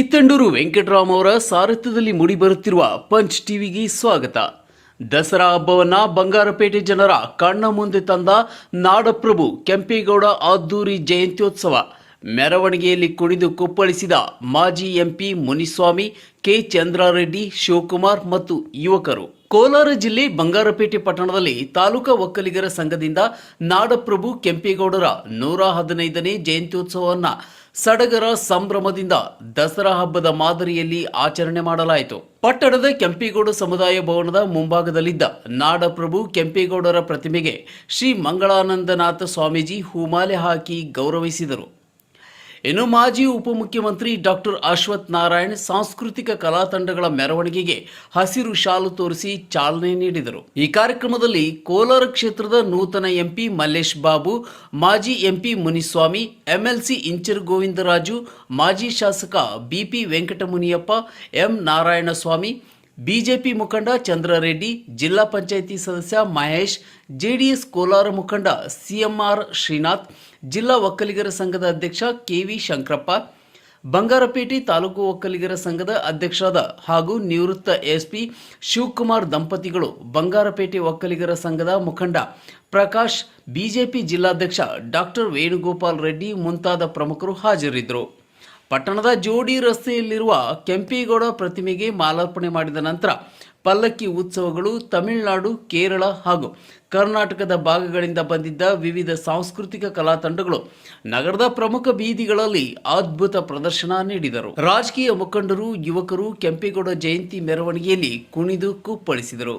ಕಿತ್ತಂಡೂರು ವೆಂಕಟರಾಮ್ ಅವರ ಸಾರಥ್ಯದಲ್ಲಿ ಮೂಡಿಬರುತ್ತಿರುವ ಪಂಚ್ ಟಿವಿಗೆ ಸ್ವಾಗತ. ದಸರಾ ಹಬ್ಬವನ್ನ ಬಂಗಾರಪೇಟೆ ಜನರ ಕಣ್ಣ ಮುಂದೆ ತಂದ ನಾಡಪ್ರಭು ಕೆಂಪೇಗೌಡ ಅದ್ದೂರಿ ಜಯಂತ್ಯೋತ್ಸವ. ಮೆರವಣಿಗೆಯಲ್ಲಿ ಕುಣಿದು ಕುಪ್ಪಳಿಸಿದ ಮಾಜಿ ಎಂಪಿ ಮುನಿಸ್ವಾಮಿ, ಕೆ ಚಂದ್ರಾರೆಡ್ಡಿ, ಶಿವಕುಮಾರ್ ಮತ್ತು ಯುವಕರು. ಕೋಲಾರ ಜಿಲ್ಲೆ ಬಂಗಾರಪೇಟೆ ಪಟ್ಟಣದಲ್ಲಿ ತಾಲೂಕಾ ಒಕ್ಕಲಿಗರ ಸಂಘದಿಂದ ನಾಡಪ್ರಭು ಕೆಂಪೇಗೌಡರ ನೂರ ಹದಿನೈದನೇ ಜಯಂತ್ಯೋತ್ಸವವನ್ನು ಸಡಗರ ಸಂಭ್ರಮದಿಂದ ದಸರಾ ಹಬ್ಬದ ಮಾದರಿಯಲ್ಲಿ ಆಚರಣೆ ಮಾಡಲಾಯಿತು. ಪಟ್ಟಣದ ಕೆಂಪೇಗೌಡ ಸಮುದಾಯ ಭವನದ ಮುಂಭಾಗದಲ್ಲಿದ್ದ ನಾಡಪ್ರಭು ಕೆಂಪೇಗೌಡರ ಪ್ರತಿಮೆಗೆ ಶ್ರೀ ಮಂಗಳಾನಂದನಾಥ ಸ್ವಾಮೀಜಿ ಹೂಮಾಲೆ ಹಾಕಿ ಗೌರವಿಸಿದರು. ಇನ್ನು ಮಾಜಿ ಉಪಮುಖ್ಯಮಂತ್ರಿ ಡಾಕ್ಟರ್ ಅಶ್ವಥ್ ನಾರಾಯಣ್ ಸಾಂಸ್ಕೃತಿಕ ಕಲಾ ತಂಡಗಳ ಮೆರವಣಿಗೆಗೆ ಹಸಿರು ಶಾಲು ತೋರಿಸಿ ಚಾಲನೆ ನೀಡಿದರು. ಈ ಕಾರ್ಯಕ್ರಮದಲ್ಲಿ ಕೋಲಾರ ಕ್ಷೇತ್ರದ ನೂತನ ಎಂಪಿ ಮಲ್ಲೇಶ್ ಬಾಬು, ಮಾಜಿ ಎಂಪಿ ಮುನಿಸ್ವಾಮಿ, ಎಂಎಲ್ಸಿ ಇಂಚರ್ ಗೋವಿಂದರಾಜು, ಮಾಜಿ ಶಾಸಕ BP Venkatamuniyappa, M Narayanaswamy BJP ಮುಖಂಡ ಚಂದ್ರರೆಡ್ಡಿ, ಜಿಲ್ಲಾ ಪಂಚಾಯಿತಿ ಸದಸ್ಯ ಮಹೇಶ್, ಜೆಡಿಎಸ್ ಕೋಲಾರ ಮುಖಂಡ ಸಿಎಂಆರ್ ಶ್ರೀನಾಥ್, ಜಿಲ್ಲಾ ಒಕ್ಕಲಿಗರ ಸಂಘದ ಅಧ್ಯಕ್ಷ ಕೆವಿ ಶಂಕರಪ್ಪ, ಬಂಗಾರಪೇಟೆ ತಾಲೂಕು ಒಕ್ಕಲಿಗರ ಸಂಘದ ಅಧ್ಯಕ್ಷರಾದ ಹಾಗೂ ನಿವೃತ್ತ ಎಸ್ಪಿ ಶಿವಕುಮಾರ್ ದಂಪತಿಗಳು ಬಂಗಾರಪೇಟೆ ಒಕ್ಕಲಿಗರ ಸಂಘದ ಮುಖಂಡ ಪ್ರಕಾಶ್, ಬಿಜೆಪಿ ಜಿಲ್ಲಾಧ್ಯಕ್ಷ ಡಾಕ್ಟರ್ ವೇಣುಗೋಪಾಲ್ ರೆಡ್ಡಿ ಮುಂತಾದ ಪ್ರಮುಖರು ಹಾಜರಿದ್ದರು. ಪಟ್ಟಣದ ಜೋಡಿ ರಸ್ತೆಯಲ್ಲಿರುವ ಕೆಂಪೇಗೌಡ ಪ್ರತಿಮೆಗೆ ಮಾಲಾರ್ಪಣೆ ಮಾಡಿದ ನಂತರ ಪಲ್ಲಕ್ಕಿ ಉತ್ಸವಗಳು ತಮಿಳುನಾಡು, ಕೇರಳ ಹಾಗೂ ಕರ್ನಾಟಕದ ಭಾಗಗಳಿಂದ ಬಂದಿದ್ದ ವಿವಿಧ ಸಾಂಸ್ಕೃತಿಕ ಕಲಾ ತಂಡಗಳು ನಗರದ ಪ್ರಮುಖ ಬೀದಿಗಳಲ್ಲಿ ಅದ್ಭುತ ಪ್ರದರ್ಶನ ನೀಡಿದರು. ರಾಜಕೀಯ ಮುಖಂಡರು, ಯುವಕರು ಕೆಂಪೇಗೌಡ ಜಯಂತಿ ಮೆರವಣಿಗೆಯಲ್ಲಿ ಕುಣಿದು ಕುಪ್ಪಳಿಸಿದರು.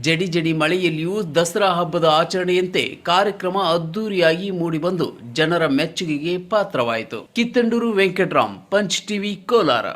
ಜಡಿ ಜಡಿ ಮಳೆಯಲ್ಲಿಯೂ ದಸರಾ ಹಬ್ಬದ ಆಚರಣೆಯಂತೆ ಕಾರ್ಯಕ್ರಮ ಅದ್ದೂರಿಯಾಗಿ ಮೂಡಿಬಂದು ಜನರ ಮೆಚ್ಚುಗೆಗೆ ಪಾತ್ರವಾಯಿತು. Kittandur Venkataram, punch TV, Kolar.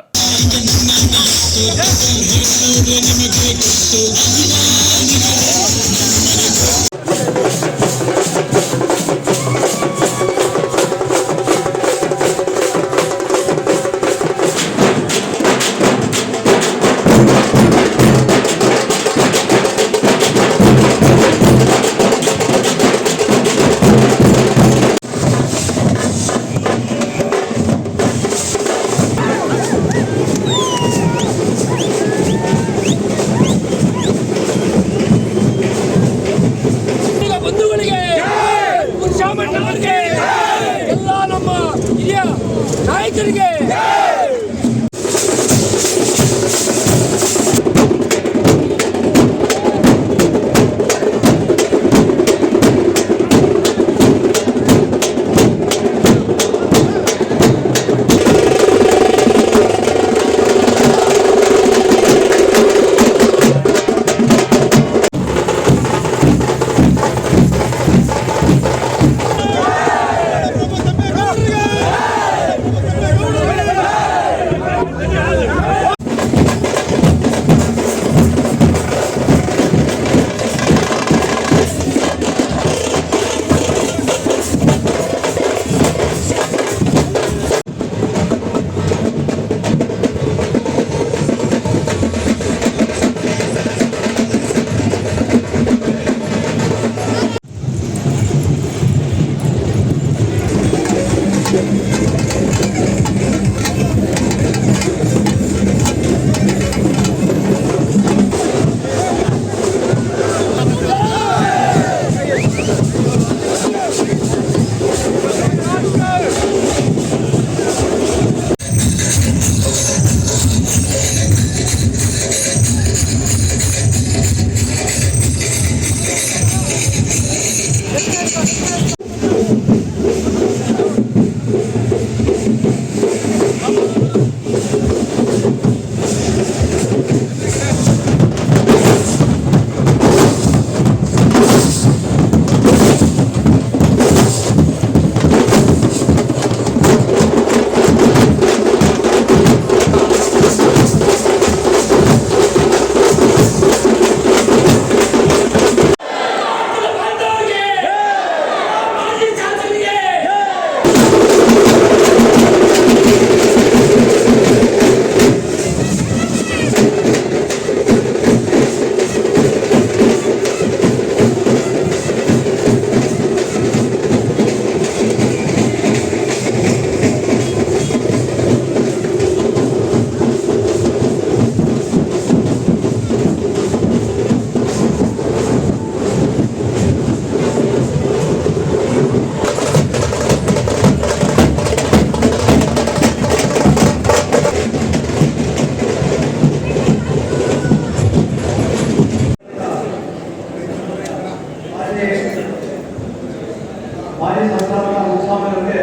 ಮಾಜಿ ಸಂಸ್ಥಾಪಕ ಮುಖ್ಯಸ್ವಾಮಿ ಅವರಿಗೆ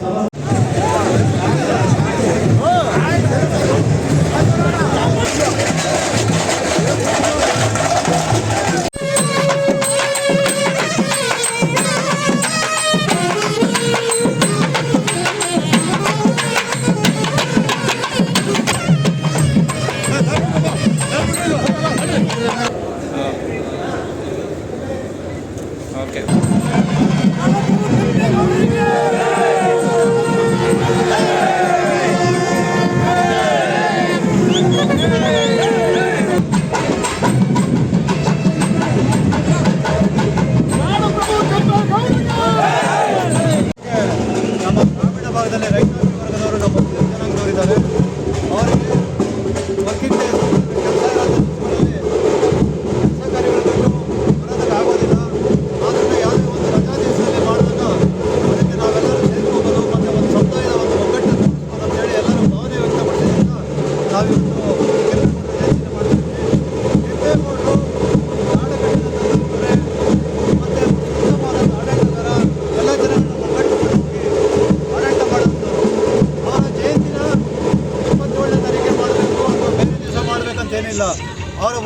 ಸಮಸ್ತ ನಮ್ಮ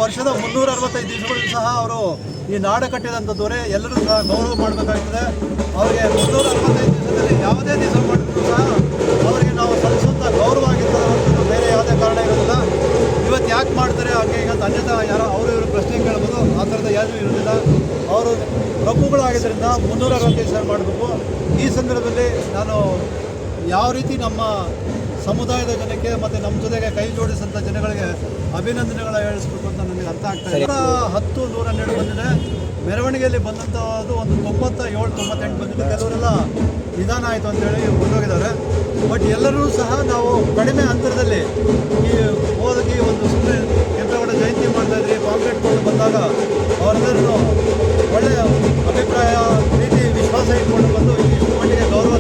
ವರ್ಷದ ಮುನ್ನೂರ ಅರವತ್ತೈದು ದಿವಸಗಳು ಸಹ ಅವರು ಈ ನಾಡ ಕಟ್ಟಿದಂಥ ದೊರೆ ಎಲ್ಲರೂ ಸಹ ಗೌರವ ಮಾಡಬೇಕಾಗ್ತದೆ. ಅವರಿಗೆ ಮುನ್ನೂರ ಅರವತ್ತೈದು ದಿವಸದಲ್ಲಿ ಯಾವುದೇ ದಿವಸ ಮಾಡಿದ್ರು ಸಹ ಅವರಿಗೆ ನಾವು ಸಲ್ಲಿಸುವಂಥ ಗೌರವ ಆಗಿರ್ತದೆ ಬೇರೆ ಯಾವುದೇ ಕಾರಣ ಇರೋದಿಲ್ಲ. ಇವತ್ತು ಯಾಕೆ ಮಾಡ್ತಾರೆ? ಹಾಗೆ ಈಗ ಅಂತ ಯಾರು ಯಾರೋ ಅವರು ಇವರು ಪ್ರಶ್ನೆ ಕೇಳ್ಬೋದು. ಆ ಥರದ ಯಾರು ಇರೋದಿಲ್ಲ ಅವರು ಪ್ರಭುಗಳಾಗಿದ್ದರಿಂದ ಮುನ್ನೂರ ಅರವತ್ತೈದು ಸಾವಿರ ಮಾಡಬೇಕು. ಈ ಸಂದರ್ಭದಲ್ಲಿ ನಾನು ಯಾವ ರೀತಿ ನಮ್ಮ ಸಮುದಾಯದ ಜನಕ್ಕೆ ಮತ್ತು ನಮ್ಮ ಜೊತೆಗೆ ಕೈ ಜೋಡಿಸಿದಂಥ ಜನಗಳಿಗೆ ಅಭಿನಂದನೆಗಳ ಹೇಳಿಸ್ಬೇಕು ಅಂತ ನನಗೆ ಅರ್ಥ ಆಗ್ತಾ ಇದೆ. ಹತ್ತು, ನೂರ ಹನ್ನೆರಡು ಬಂದಿದೆ. ಮೆರವಣಿಗೆಯಲ್ಲಿ ಬಂದಂಥದ್ದು ಒಂದು ತೊಂಬತ್ತ ಏಳು, ತೊಂಬತ್ತೆಂಟು ಬಂದಿದೆ. ಕೆಲವರೆಲ್ಲ ನಿಧಾನ ಆಯಿತು ಅಂತೇಳಿ ಹೊರಟೋಗಿದ್ದಾರೆ ಬಟ್ ಎಲ್ಲರೂ ಸಹ ನಾವು ಕಡಿಮೆ ಅಂತರದಲ್ಲಿ ಈ ಹೋಗಿ ಒಂದು ಸುಮ್ಮನೆ ಕೆಂಪೇಗೌಡ ಜಯಂತಿ ಮಾಡ್ತಾ ಇದ್ರಿ, ಪಾಂಪ್ಲೆಟ್ ಕೊಂಡು ಬಂದಾಗ ಅವರೆಲ್ಲರೂ ಒಳ್ಳೆಯ ಅಭಿಪ್ರಾಯ, ಪ್ರೀತಿ, ವಿಶ್ವಾಸ ಇಟ್ಕೊಂಡು ಬಂದು ಇಷ್ಟು ಮಟ್ಟಿಗೆ ಗೌರವ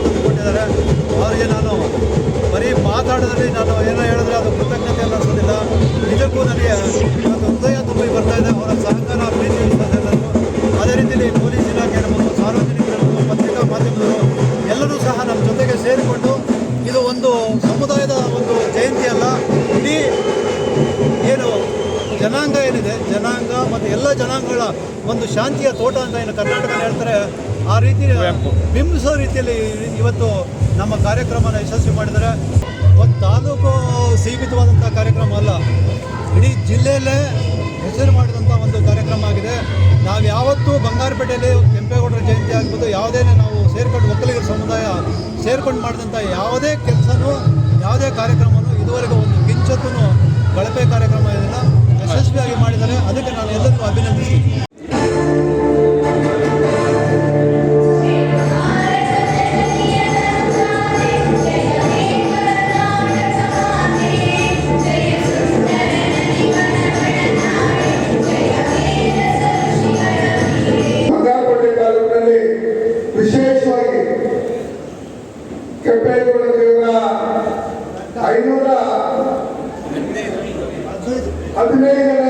ಮತ್ತು ಎಲ್ಲ ಜನಾಂಗಗಳ ಒಂದು ಶಾಂತಿಯ ತೋಟ ಅಂತ ಏನು ಕರ್ನಾಟಕ ಹೇಳ್ತಾರೆ ಆ ರೀತಿ ಬಿಂಬಿಸೋ ರೀತಿಯಲ್ಲಿ ಇವತ್ತು ನಮ್ಮ ಕಾರ್ಯಕ್ರಮನ ಯಶಸ್ವಿ ಮಾಡಿದರೆ ಒಂದು ತಾಲೂಕು ಸೀಮಿತವಾದಂಥ ಕಾರ್ಯಕ್ರಮ ಅಲ್ಲ ಇಡೀ ಜಿಲ್ಲೆಯಲ್ಲೇ ಹೆಸರು ಮಾಡಿದಂಥ ಒಂದು ಕಾರ್ಯಕ್ರಮ ಐನೂರ ಹದಿನೈದನೇ